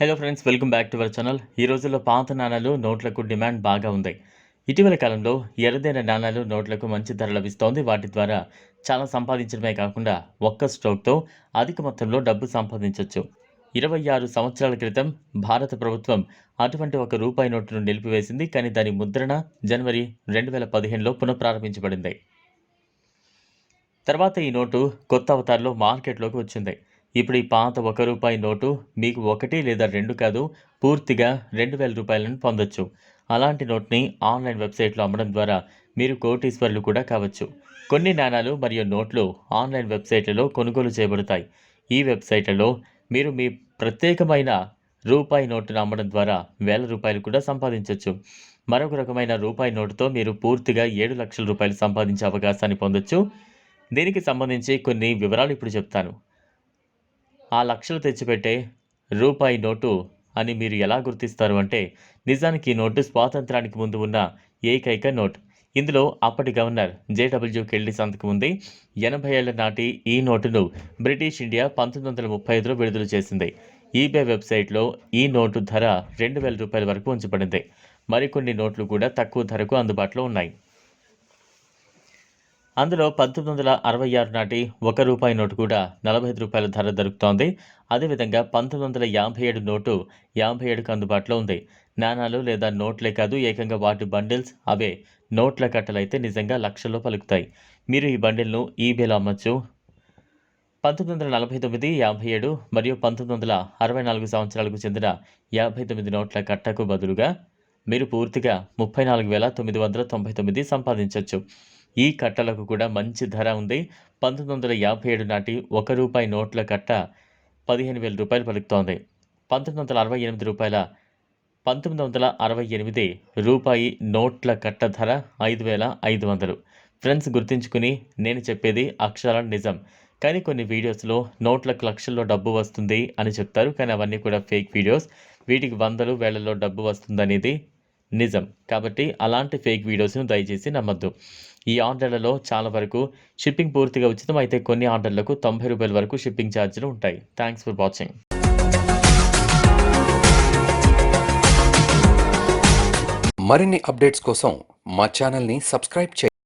Hello friends welcome back to our channel ఈ రోజుల్లో పాత నాణాలు నోట్లకు డిమాండ్ బాగా ఉంది. ఇటీవల కాలంలో ఎరదైన నాణాలు నోట్లకు మంచి ధర లభిస్తోంది. వాటి ద్వారా చాలా సంపాదించడమే కాకుండా ఒక్క స్ట్రోక్తో అధిక మొత్తంలో డబ్బు సంపాదించవచ్చు ఇరవై ఆరు సంవత్సరాల క్రితం భారత ప్రభుత్వం అటువంటి ఒక రూపాయి నోటును నిలిపివేసింది. కానీ దాని ముద్రణ జనవరి రెండు వేల పదిహేనులో పునఃప్రారంభించబడింది. తర్వాత ఈ నోటు కొత్త అవతారంలో మార్కెట్లోకి వచ్చింది. ఇప్పుడు ఈ పాత ఒక రూపాయి నోటు మీకు ఒకటి లేదా రెండు కాదు పూర్తిగా రెండు వేల రూపాయలను పొందొచ్చు. అలాంటి నోట్ని ఆన్లైన్ వెబ్సైట్లో అమ్మడం ద్వారా మీరు కోటీశ్వరులు కూడా కావచ్చు. కొన్ని నాణాలు మరియు నోట్లు ఆన్లైన్ వెబ్సైట్లలో కొనుగోలు చేయబడతాయి. ఈ వెబ్సైట్లలో మీరు మీ ప్రత్యేకమైన రూపాయి నోటును అమ్మడం ద్వారా వేల రూపాయలు కూడా సంపాదించవచ్చు మరొక రకమైన రూపాయి నోటుతో మీరు పూర్తిగా ఏడు లక్షల రూపాయలు సంపాదించే అవకాశాన్ని పొందొచ్చు. దీనికి సంబంధించి కొన్ని వివరాలు ఇప్పుడు చెప్తాను. ఆ లక్షలు తెచ్చిపెట్టే రూపాయి నోటు అని మీరు ఎలా గుర్తిస్తారు అంటే నిజానికి ఈ నోటు స్వాతంత్రానికి ముందు ఉన్న ఏకైక నోట్. ఇందులో అప్పటి గవర్నర్ జేడబ్ల్యూ కెళ్ళి సంతకం ఉంది. ఎనభై ఏళ్ళ నాటి ఈ నోటును బ్రిటిష్ ఇండియా పంతొమ్మిది వందల ముప్పై ఐదులో విడుదల చేసింది. ఈబే వెబ్సైట్లో ఈ నోటు ధర రెండు వేల రూపాయల వరకు ఉంచబడింది. మరికొన్ని నోట్లు కూడా తక్కువ ధరకు అందుబాటులో ఉన్నాయి. అందులో పంతొమ్మిది వందల అరవై ఆరు నాటి ఒక రూపాయి నోటు కూడా నలభై ఐదు రూపాయల ధర దొరుకుతోంది. అదేవిధంగా పంతొమ్మిది వందల యాభై ఏడు నోటు యాభై ఏడుకు అందుబాటులో ఉంది. నాణాలు లేదా నోట్లే కాదు ఏకంగా వాటి బండిల్స్ అవే. నోట్ల కట్టలైతే నిజంగా లక్షల్లో పలుకుతాయి. మీరు ఈ బండిల్ను ఈబేలో అమ్మచ్చు. పంతొమ్మిది వందల నలభై తొమ్మిది యాభై ఏడు మరియు పంతొమ్మిది వందల అరవై నాలుగు సంవత్సరాలకు చెందిన యాభై తొమ్మిది నోట్ల కట్టకు బదులుగా మీరు పూర్తిగా ముప్పై నాలుగు వేల తొమ్మిది వందల తొంభై తొమ్మిది సంపాదించవచ్చు ఈ కట్టలకు కూడా మంచి ధర ఉంది. పంతొమ్మిది వందల యాభై ఏడు నాటి ఒక రూపాయి నోట్ల కట్ట పదిహేను వేల రూపాయలు పలుకుతోంది. పంతొమ్మిది వందల అరవై ఎనిమిది రూపాయల పంతొమ్మిది వందల అరవై ఎనిమిది రూపాయి నోట్ల కట్ట ధర ఐదు వేల ఐదు వందలు. ఫ్రెండ్స్ గుర్తుంచుకుని నేను చెప్పేది అక్షరాల నిజం. కానీ కొన్ని వీడియోస్లో నోట్లకు లక్షల్లో డబ్బు వస్తుంది అని చెప్తారు. కానీ అవన్నీ కూడా ఫేక్ వీడియోస్. వీటికి వందలు వేలలో డబ్బు వస్తుందనేది నిజం. కాబట్టి అలాంటి ఫేక్ వీడియోస్ను దయచేసి నమ్మద్దు. ఈ ఆర్డర్లలో చాలా వరకు షిప్పింగ్ పూర్తిగా ఉచితం అయితే కొన్ని ఆర్డర్లకు తొంభై రూపాయల వరకు షిప్పింగ్ ఛార్జీలు ఉంటాయి. Thanks for watching. మరిన్ని అప్డేట్స్ కోసం మా ఛానల్ని సబ్స్క్రైబ్ చేయండి.